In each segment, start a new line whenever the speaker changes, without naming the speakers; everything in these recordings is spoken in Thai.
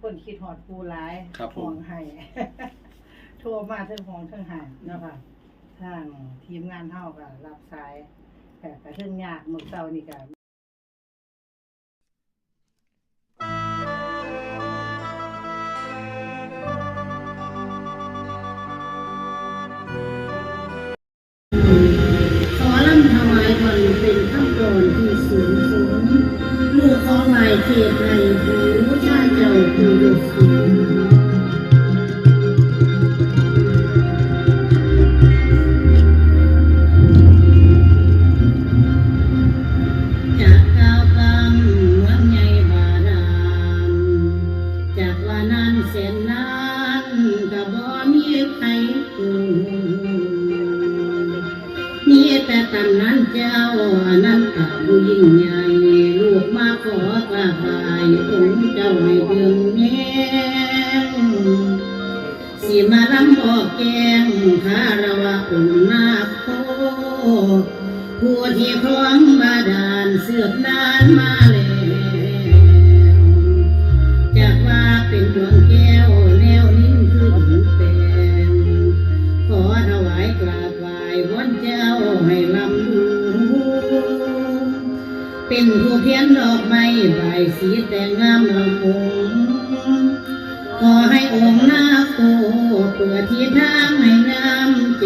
คนคิดฮอดปูหลาย
ครับผม
ห่วงให้ โทรมาเทั้งห้องเทั้งหายเนาะค่ะทางทีมงานเฮาก็รับสายแต่ก็เทิงยากมื้อเช้านี่ก็
ขอลำถวายวันเป็นขั้นตอนที่สูงสูงลูกขอหมายเทศในหูชาเจ้าผู้ จากเกาตั้มเมื่อไนบารามจากวานันเส้นนั้นก็บ่มีใครอยู่มีแต่ตำนั้นเจ้านั้นกับยิ่งใหญ่ลูกมาขอกราบไหว้องค์เจ้าให้เดือง แกงคารวะองค์นาโคผู้ที่ครองบาดาลเสือบนานมา ขอให้องค์นาคโคเปิดที่ทางให้
น้ำ
เจ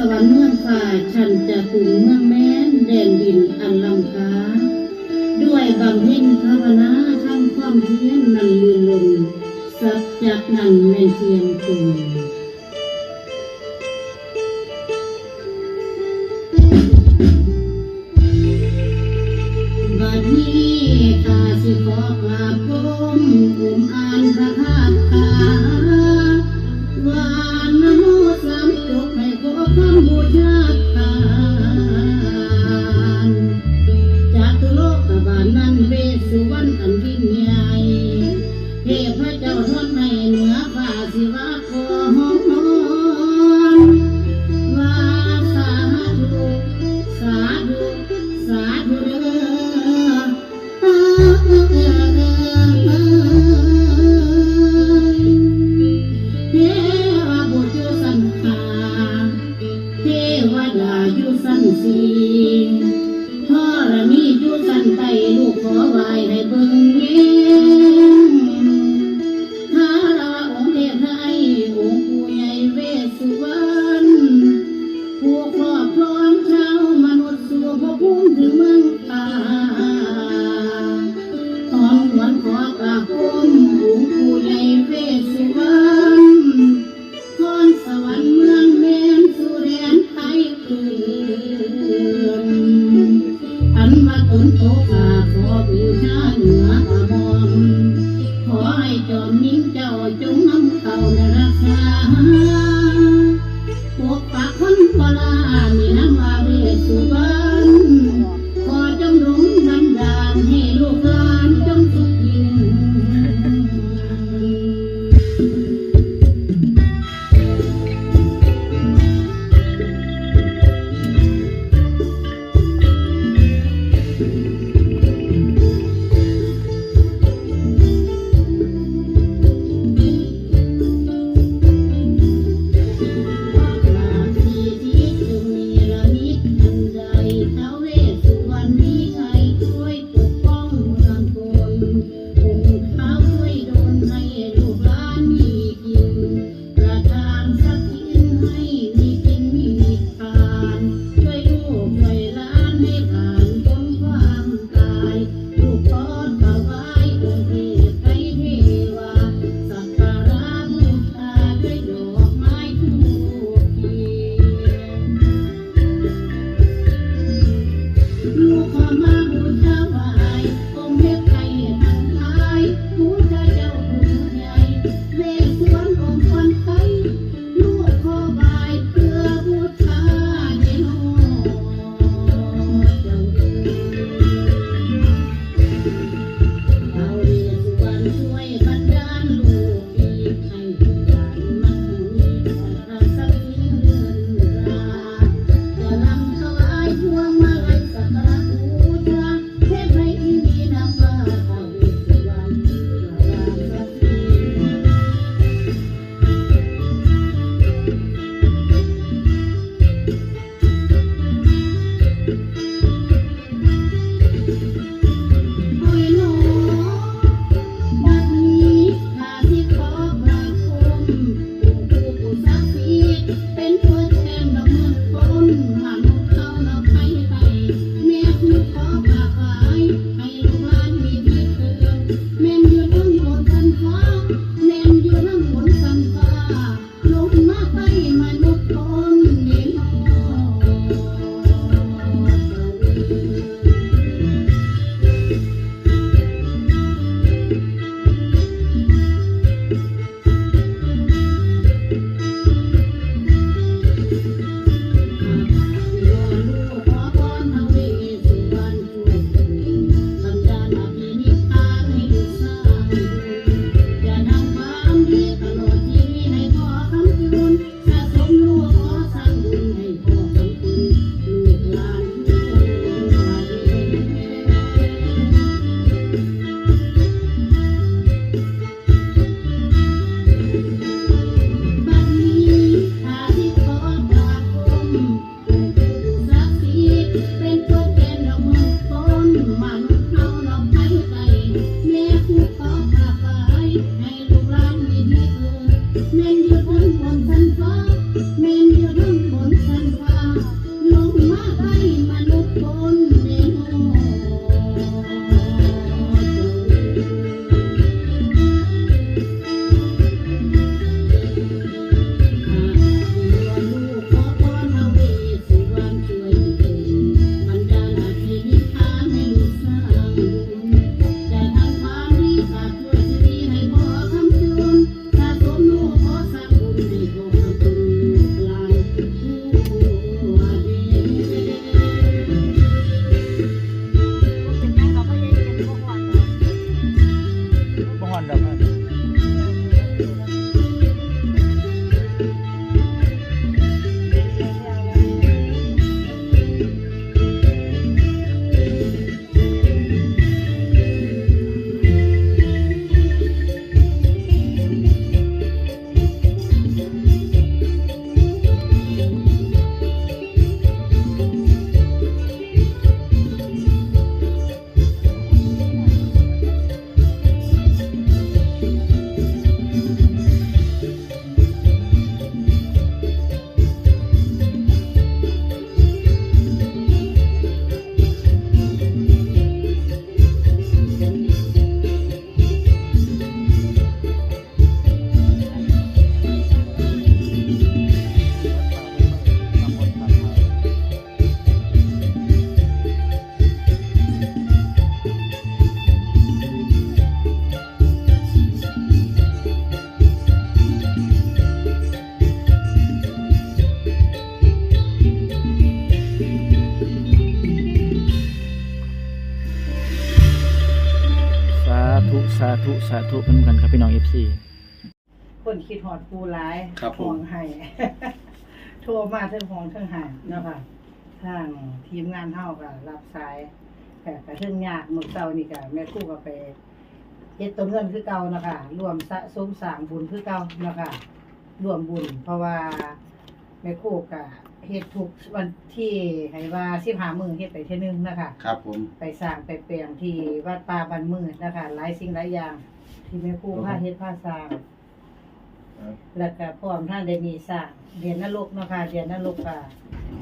สวรรค์เมื่องฝ่าฉันจะกลุ่มเมื่อแม้นแดนดินอันลำค้า ด้วยบำเพ็ญภาวนาทำความเพียรนั่นยืนลมสัจจักนั้นไม่เทียมตุ่ Thank you. สา
ธุสาธุเป็นกันครับพี่น้อง FC
คนคิดฮอดปูหลาย
ครับผม
ห้องให้ โทรมาเทั้งห้องเทั้งหายเนาะค่ะทางทีมงานเฮาก็รับสายแต่ก็เรื่องยากมื้อเช้านี่ก็แม่ครูก็ไปเฮ็ดตัวเงินคือเก่าเนาะค่ะรวมสะสมสร้างบุญคือเก่าเนาะค่ะรวมบุญ เพราะว่าแม่ครูก็ เฮ็ดทุกวันที่ให้ว่า15มื้อเฮ็ดไปเทื่อนึงนะคะ
ครับผม
ไปสร้างไปแปลงที่วัดป่าบันมืดนะคะหลายสิ่งหลายอย่าง ที่แม่ครูพาเฮ็ดพาสร้างแล้วก็พร้อมท่านได้มีสร้างเรียนนรกเนาะค่ะเรียนนรกก็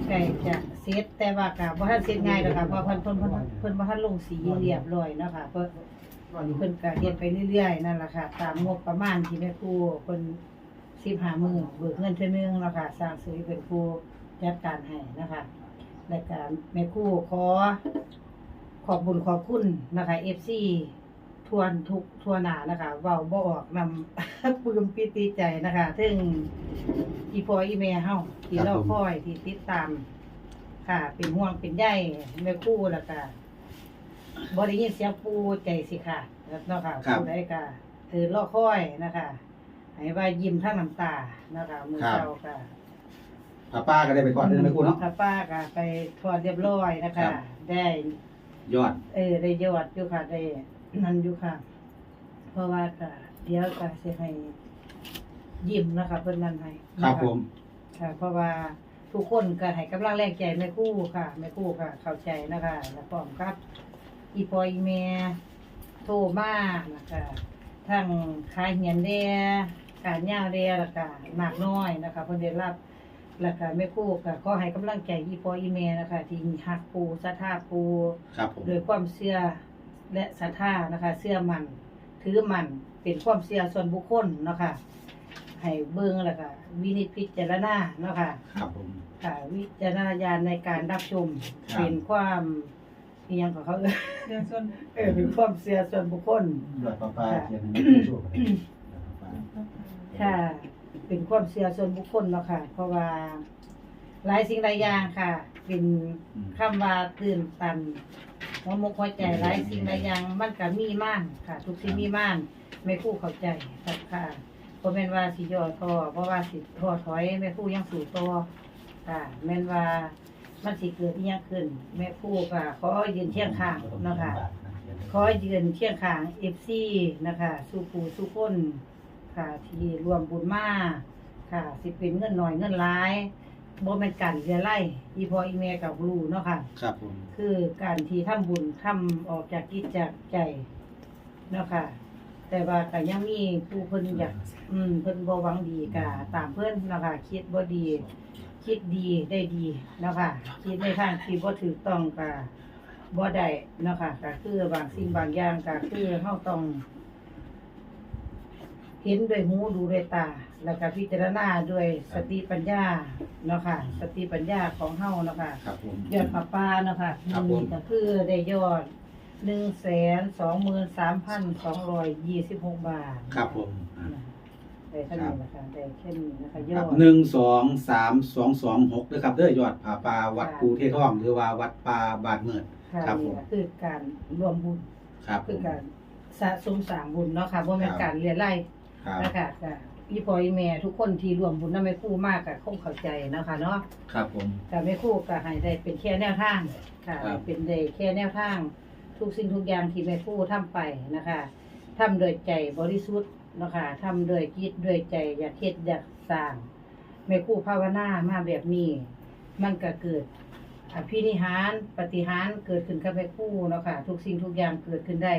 ใกล้จะเสร็จแต่ว่าก็บ่ทันเสร็จง่ายดอกค่ะเพราะเพิ่นเพิ่นเพิ่นเพิ่นบ่ทันลงสีเรียบร้อยเนาะค่ะเพิ่นเพิ่นก็เฮ็ดไปเรื่อยๆนั่นล่ะค่ะ ตามงบประมาณที่แม่ครูเพิ่น15มื้อเบิกเงินเทื่อนึงเนาะค่ะสร้างซื้อเป็นครู จัดการให้นะคะแล้วก็แม่ครูขอ ขอบบุญขอบคุณนะคะ FC ทวนทุกทั่วหน้านะคะเว้าบ่ออกนำปลื้มปิติใจนะคะซึ่งอีพออีแม่เฮาที่รอคอยที่ติดตาม ค่ะ เป็นห่วงเป็นใยแม่ครู่แล้วก็บ่ได้ยินเสียงปูใจสิค่ะเนาะค่ะผู้ใดก็ถือรอคอยนะคะให้ว่ายิ้มทั้งน้ำตานะคะมื้อเช้าก็
ป้าป้าก็ได้ไปก่อนเดินไปคู่เนาะ
ค่ะป้าก็ไปทอดเรียบร้อยนะคะ
ครับ
ได้
ยอด
เออได้ยอดอยู่ค่ะได้นั่นอยู่ค่ะ เพราะว่าก็เดี๋ยวก็สิให้ยิ้มนะคะเพิ่นนั่นให้
ครั
นะะ
บผม
ค่ะ เพราะว่าทุกคนก็ให้กำลังแรงใจแม่ครู่ค่ะแม่ครู่ค่ะ เข้าใจนะคะแล้วพร้อมครับ อีปอยแม่โทรมานะคะทั้งขายเหียนแดการย่างแดแล้วก็หนักน้อยนะคะเพิ่นได้รับ แล้วก็แม่ครู่ก็ขอให้กำลังใจอีปอยอีแม่นะคะที่ฮักปูศรัทธาปู
ครับผม
โดยความเชื่อและศรัทธานะคะเชื่อมันถือมันเป็นความเชื่อส่วนบุคคลเนาะค่ะให้เบิ่งแล้วก็วินิจพิจารณาเนาะค่ะ
ครับผม
ค่ะวิจารณญาณในการรับชม
ครับ
เป็นความอิหยังของเขาเออ
เรื่องส่วน
เออเป็นความเชื่อส่วนบุคคล
ยอดป้าป้าเขียนให้ไม่ช่วยกัน
ค่ะ เป็นความเชื่อส่วนบุคคลเนาะค่ะ เพราะว่าหลายสิ่งหลายอย่างค่ะ เป็นคำว่าตื่นตันหัวมกหัวใจหลายสิ่งหลายอย่างมันก็มีม่านค่ะ ทุกสิ่งมีม่านไม่คู่เข้าใจครับค่ะเพราะแม่นว่าสิย่อท้อเพราะว่าสิท้อถอยแม่คู่ยังสู่ต่อค่ะแม่นว่ามันสิเกิดอีหยังขึ้น แม่คู่ก็ขอยืนเที่ยงข้างนะคะขอยืนเคียงข้างเอฟซีนะคะ สู้ผู้สู้คน ค่ะที่รวมบุญมาค่ะ สิเป็นเงินหน่อยเงินหลายบ่แม่นกันเรียไล่อีพออีแม่กับรู้เนาะค่ะ
ครับผม
คือการที่ทำบุญทำออกจากจิตจากใจเนาะค่ะ แต่ว่าก็ยังมีผู้เพิ่นอยากอืมเพิ่นบ่หวังดีก็ตามเพิ่นเนาะค่ะคิดบ่ดี คิดดีได้ดีเนาะค่ะ คิดในทางที่บ่ถูกต้องก็บ่ได้เนาะค่ะก็คือบางสิ่งบางอย่างก็คือเฮาต้อง เห็นด้วยหูดูด้วยตา แล้วก็พิจารณาด้วยสติปัญญาเนาะค่ะสติปัญญาของเฮาเนาะค่ะ
ครับผม
ยอดปลาปลาเนาะค่ะ
ครับผม
นี่ก็คือได้ยอดหนึ่งแสนสองหมื่นสามพันสองร้อยยี่สิบหกบาท
ครับผมอ่า
ได้เท่านี้นะคะได้แค่นี้นะคะย
ครั
อบด
หนึ่งสองสามสองสองหกด้วยครับเด้อยอดผาปลาวัดปูเทท่อง หรือว่าวัดปลาบาดเมิด
ค่ะ
ครับผม
นี่ก็คือการรวมบุญ
ครับผ
คือ
ม
การสะสมสร้างบุญเนาะค่ะว่าเป็น
ครับ
การเรียนไล่
ครับ
นะคะก็พี่ปอยแม่ทุกคนที่รวมบุญนำแม่ครู่มากก็คงเข้าใจเนาะค่ะเนาะ
ครับผม
กับแม่ครู่ก็ให้ได้เป็นแค่แนวทางค่ะ
ครับ
เป็นได้แค่แนวทาง ทุกสิ่งทุกอย่างที่แม่ครู่ทำไปนะคะทำโดยใจบริสุทธิ์เนาะค่ะทำโดยคิดโดยใจอยากเฮ็ดอยากสร้างแม่ครู่ภาวนามาแบบนี้ มันก็เกิดอภินิหารปฏิหารเกิดขึ้นกับแม่ครู่เนาะค่ะทุกสิ่งทุกอย่างเกิดขึ้นได้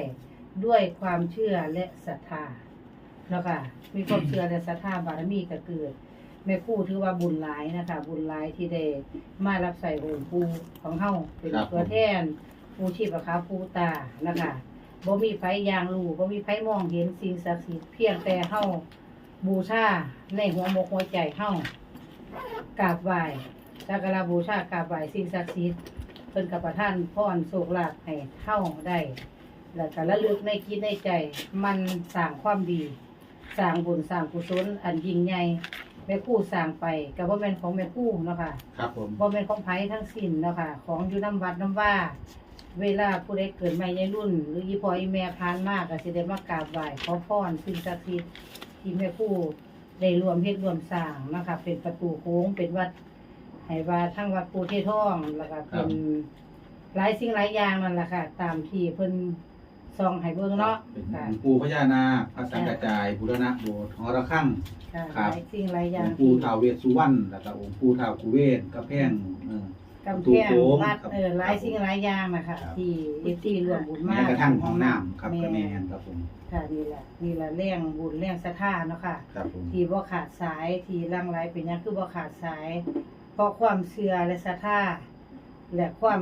ด้วยความเชื่อและศรัทธา เนาะค่ะมีความเชื่อและศรัทธาบารมีก็เกิดแม่ครู่ถือว่าบุญหลายนะคะ บุญหลายที่ได้มารับใส่องค์ปูของเฮาเป็น
ครับ
ตัวแทนปูชีพขาวปูตานะคะบ่มีไฟยางรู้บ่มีไฟมองเห็นสิ่งศักดิ์สิทธิ์เพียงแต่เฮาบูชาในหัวมกหัวใจเฮากราบไหว้สักการะบูชากราบไหว้สิ่งศักดิ์สิทธิ์เพิ่นกับประทานพรโชคลาภให้เฮาได้ แล้วก็ระลึกในคิดในใจมันสร้างความดี สร้างบุญสร้างกุศลอันยิ่งใหญ่แม่ครู่สร้างไปกับว่าเป็นของแม่ครู่เนาะค่ะ
ครับผม
บ่เป็นของไผทั้งสิ้นเนาะค่ะ ของอยู่น้ำวัดน้ำว่า เวลาผู้ใดเกิดใหม่ในรุ่น หรืออีพ่ออีแม่ผ่านมากก็สิได้มากราบไหว้ขอพรสิ่งศักดิ์สิทธิ์ที่แม่ครู่ได้รวมเฮ็ดรวมสร้างนะคะเป็นประตูโค้งเป็นวัดให้ว่าทั้งวัดปูเททองแล้วก็เป็นหลายสิ่งหลายอย่างนั่นแหละค่ะ ตามที่เพิ่น ซองให้เบิ่งเนาะ
เป็น
ค่ะ
องค์ปู่พญานาคพระสังกระจายบุรณะโบสถ์หอระฆัง
ค่ะ
ครับ
หลายสิ่งหลายอย่า
องงค์ปู่ท้าวเวสสุวรรณแล้วก็องค์ปู่ท้าวกุเวนกระแพงเออ กำตู
แพง
โค้ง
วัด
ครับ
เออหลายสิ่งหลายอย่างนะคะ
ครับ
ที่ที่รวมบุญ
แม้
มาก
กระทั่งห้องน้ำครับ
แม่
ก็แม่นครับผม
ค่ะนี่แหละนี่แหละเรื่องบุญเรื่องศรัทธาเนาะค่ะ
ครับผม
ที่บ่ขาดสายที่ร่างไรเป็นหยังคือบ่ขาดสาย เพราะความเชื่อและศรัทธาและความ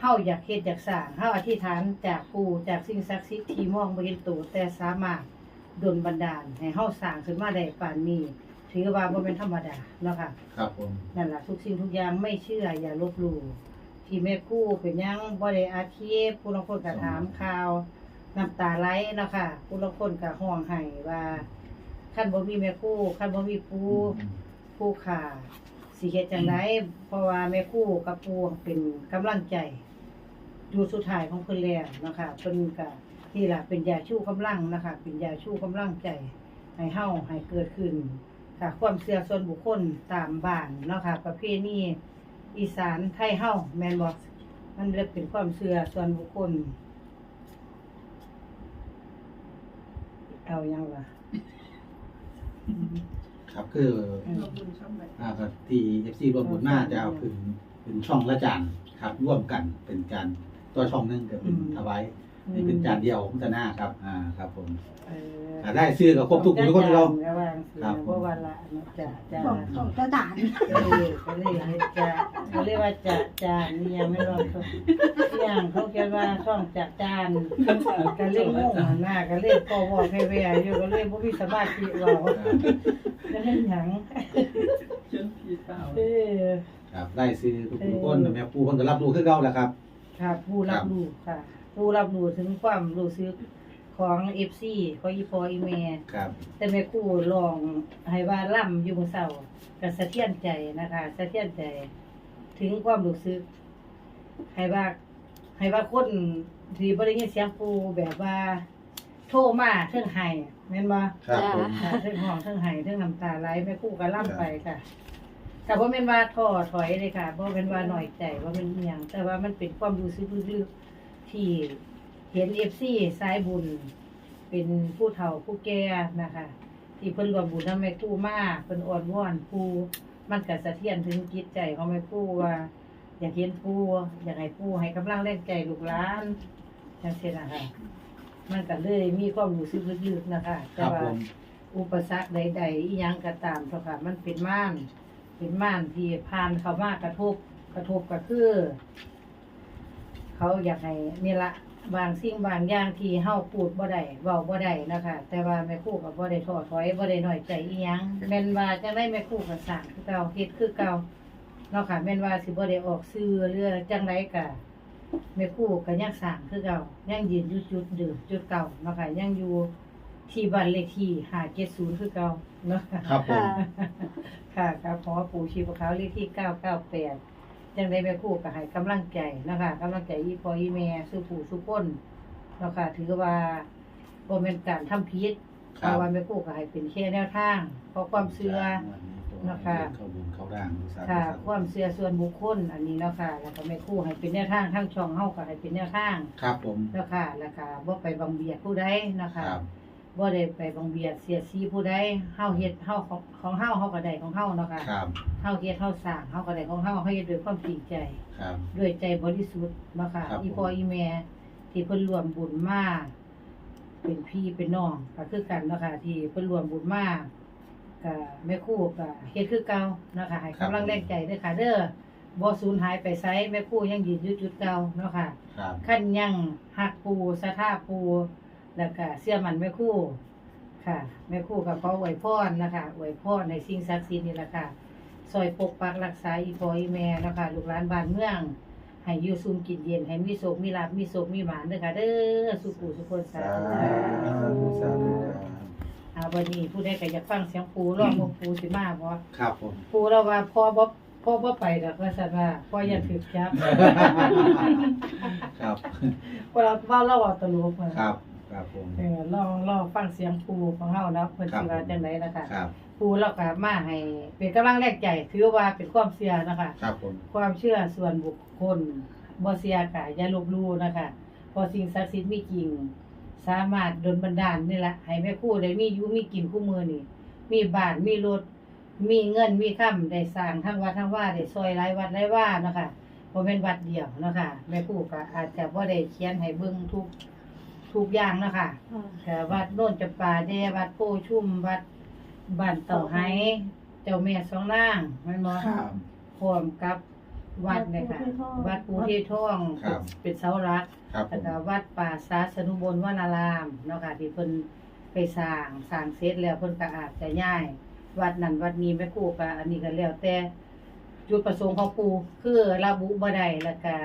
เฮาอยากเฮ็ดอยากสร้างเฮาอธิษฐานจากปู่จากสิ่งศักดิ์สิทธิ์ที่มองบ่เห็นตัวแต่สามารถดลบันดาลให้เฮาสร้างขึ้นมาได้ปานนี้ถือว่าบ่เป็นธรรมดาเนาะค่ะ
ครับผม
นั่นล่ะทุกสิ่งทุกอย่างไม่เชื่ออย่าลบหลู่ที่แม่ครู่เป็นหยังบ่ได้อาชีพผู้ลางคนก็ถามข่าวน้ำตาไหลเนาะค่ะผู้ลางคนก็ห้องไห้ว่าคันบ่มีแม่ครู่คันบ่มีปูผู้ขาสิเฮ็ดจังไดเพราะว่าแม่ครู่กับปูเป็นกำลังใจ อยู่สุดท้ายของเพิ่นแล้วเนาะค่ะเพิ่นก็ที่ล่ะเป็นยาชูกำลังนะคะ เป็นยาชูกำลังใจให้เฮาให้เกิดขึ้นค่ะความเชื่อส่วนบุคคลตามบ้านเนาะค่ะ ประเพณีอีสานไทยเฮาแม่นบ่มันเรียกเป็นความเชื่อส่วนบุคคล เอายังล่ะ
ครับคืออ่าครับที่ FC รวมบุญมาจะเอาเป็นเป็นช่องละจานครับ ร่วมกันเป็นจาน ตัวช่องหนึงก็เป็นถวายนี่เป็นจานเดียวของจะหน้าครับอ่าครับผม
เออ
อ่าได้ซื้อกับครบทุกคนทุกคนเรา
ระหว่างเสีย
ครับผม
เพราะว่าละเนาะจะจะ
ของของกระดาน
เออก็เลยเฮ็ดจะก็เรียกว่าจะจานนี่ยังไม่รอดเขาอย่างเขาเขียนว่าช่องจะจานก็เล่นงงหน้าก็เล่นพอวอแค่แวอยู่ก็เล่นบ่มีสมาธิเว้าจะเล่นหยังเออ
ครับได้ซื้อทุกคนแม่ปูเพิ่นก็รับรู้คือเก่าแหล้วครับ
ค่ะ ผู้รับรู้ค่ะ ผู้รับรู้ถึงความรู้สึกของ FC ของอีพออีแม่
ครับ
แต่แม่ครูลองให้ว่าล่ำอยู่มื้อเช้าก็สะเทือนใจนะคะสะเทือนใจ ถึงความรู้สึกให้ว่าให้ว่าคนที่บ่ได้ยินเสียงปูแบบว่า โทรมาเทิงไห้แม่นบ่
ครับผม
ค่ะเทิงห้องเทิงไห้เทิงน้ำตาไหลแม่ครูก็ล่ำไปค่ะ แต่บ่แม่นว่าท้อถอยเลยค่ะบ่แม่นว่าน้อยใจบ่แม่นอีหยังแต่ว่ามันเป็นความรู้สึกลึกๆที่เห็น FC สายบุญ เป็นผู้เฒ่าผู้แก่นะคะ ที่เพิ่นรวมบุญนำแม่ครูมาเพิ่นอ่อนวอนครูมันก็สะเทือนถึงจิตใจของแม่ครูว่า อยากเห็นปู่อยากให้ปู่ให้กำลังแรงใจลูกหลานจังซี่นะคะมันก็เลยมีความรู้สึกลึกๆนะคะ
ค
แต่
รับ
ว่า
ผม
อุปสรรคใดๆอีหยังก็ตามเจ้าค่ะมันเป็นม่าน เป็นม่านที่ผ่านเขามากระทบกระทบก็คือ เขาอยากให้นี่ละบางสิ่งบางอย่างที่เฮาพูดบ่ได้เว้าบ่ได้นะคะแต่ว่าแม่ครูก็บ่ได้ท้อถอยบ่ได้น้อยใจอีหยังแม่นว่าจังได๋แม่ครูก็สร้างคือเก่าเฮ็ดคือเก่าเนาะค่ะแม่นว่าสิบ่ได้ออกสื่อหรือจังไดก็แม่ครูก็ยังสร้างคือเก่ายังยืนอยู่จุดเดิมจุดเก่าเนาะค่ะยังอยู่ที่บ้านเลขที่570คือเก่า เนาะ
ครับผม
ค่ะครับขอปู่ชีพขาวเลขที่เก้าเก้าแปดจังได้แม่ครู่ก็ให้กำลังใจนะคะกำลังใจอีพออีแม่สู้ปู่สู้คนเนาะค่ะถือว่าบ่แม่นการทำผิด
ค
เพ
รับ
ราะว่าแม่ครู่ก็ให้เป็นแค่แนวทางเพราะความเชื่อ นะคะ
เข้าบุญเข้าร่างสาธุ
ค่ะ
สาธุ
ความเชื่อส่วนบุคคล อันนี้เนาะค่ะแล้วก็แม่ครู่ให้เป็นแนวทางทั้งช่องเฮาก็ให้เป็นแนวทาง
ครับผม
เนาะค่ะแล้วก็บ่ไปบังเบียดผู้ใดเนาะ
ค
ค่ะ
รับ
บ่ได้ไปบังเบียดเสียดสีผู้ใดเฮาเฮ็ดเฮาของของเฮาเฮาก็ได้ของเฮาเนาะค่ะ
ครับ
เฮาเฮ็ดเฮาสร้างเฮาก็ได้ของเฮาเฮาเฮ็ดด้วยความจริงใจ
ครับ
ด้วยใจบริสุทธิ์เนาะค่ะ
ครับ
อีพ่อ
ผม
อีแม่ที่เพิ่นรวมบุญมาเป็นพี่เป็นน้องก็คือกันเนาะค่ะที่เพิ่นรวมบุญมาก็แม่ครูก็เฮ็ดคือเก่าเนาะค่ะให้กำลังแรงใจเด้อค่ะ เด้อบ่สูญหายไปไสแม่ครูยังยืนอยู่จุดเก่าเนาะค่ะ
ครับ
ขั้นยังหักปูสะท่าปู แล้วก็เชื่อมันแม่ครู่ค่ะแม่ครู่ก็ขออวยพรนะคะอวยพรในสิ่งศักดิ์สิทธิ์นี่แหละค่ะซอยปกปักรักษาอีพออีแม่นะคะลูกหลานบ้านเมือง ให้อยู่ซุมกินเย็นให้มีโศกมีลาภมีโศกมีหมานเด้อค่ะเด้อสุขุสุขคนสา
สา
ธุ
ธุสาธุครับ
อ่าวันนี้ผู้ใดก็อยากฟังเสียงปูร้องวงปูสิมาบ่
ครับผม
ปูเราว่าพอบ่พอพ่อบ่ไปดอกว่าซั่นว่าพ่ออย่าถึกจับ
ครับ
เพราะเราเว้าเราเอาตลกมา
ครับ ครับผม
เออลองลองฟังเสียงปูของเฮาเนาะเพิ่นสิว่าจังไดนะคะ
ครับ
ปูเราก็มาให้เป็นกำลังแรกใจถือว่าเป็นความเชื่อนะคะ
ครับผม
ความเชื่อส่วนบุคคลบ่เสียกายอย่าลบหลู่นะคะเพอสิ่งศักดิ์สิทธิ์มีจริง สามารถดลบันดาลนี่แหละให้แม่ครู่ได้มีอยู่มีกินคู่มือนี่ มีบ้านมีรถ มีเงินมีค่ำได้สร้างทั้งวัดทั้งว่าได้ซอยหลายวัดหลายว่าเนาะคะบ่แม่นวัดเดียวเนาะค่ะแม่ครู่ก็อาจจะบ่ได้เขียนให้เบิ่งทุก ทุกอย่างเนาะค่ะแต่วัดโน่นจะป่าแดวัดโพชุ่มวัดบ้านเต่าไห้เจ้าแม่สองนางแม่นบ่
ครับ
พร้อมกับวัดเนี่ยค่ะ วัดปูเทศท่อง
ครับ
เป็นเสาหลัก
ครับผ
แล้ว
ม
ก็วัดป่าสาสนุบลวนารามเนาะค่ะที่เพิ่นไปสร้างสร้างเสร็จแล้วเพิ่นก็อาจจะย้าย วัดนั้นวัดนี้แม่ครูก็อันนี้ก็แล้วแต่จุดประสงค์ของปู่คือระบุบ่ได้แล้วก็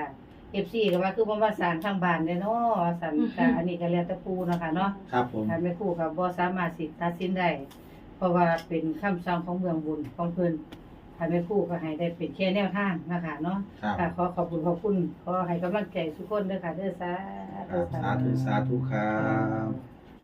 FC ก็ว่าคือบ่มาสร้างทางบ้านเด้เนาะว่าซั่นก็อันนี้ก็แล้วแต่ปู่เนาะค่ะเนาะ
ครับผม
ท่านแม่ครูก็บ่สามารถสิตัดสินได้เพราะว่าเป็นคำสั่งของเมืองบุญของเพิ่นท่านแม่ครูก็ให้ได้เป็นแค่แนวทางนะคะเนาะ
ครับ
ค่ะขอขอบคุณขอบคุณขอให้กำลังใจทุกคนเด้อค่ะเด้อสา
ครับสาธุสาธุครับ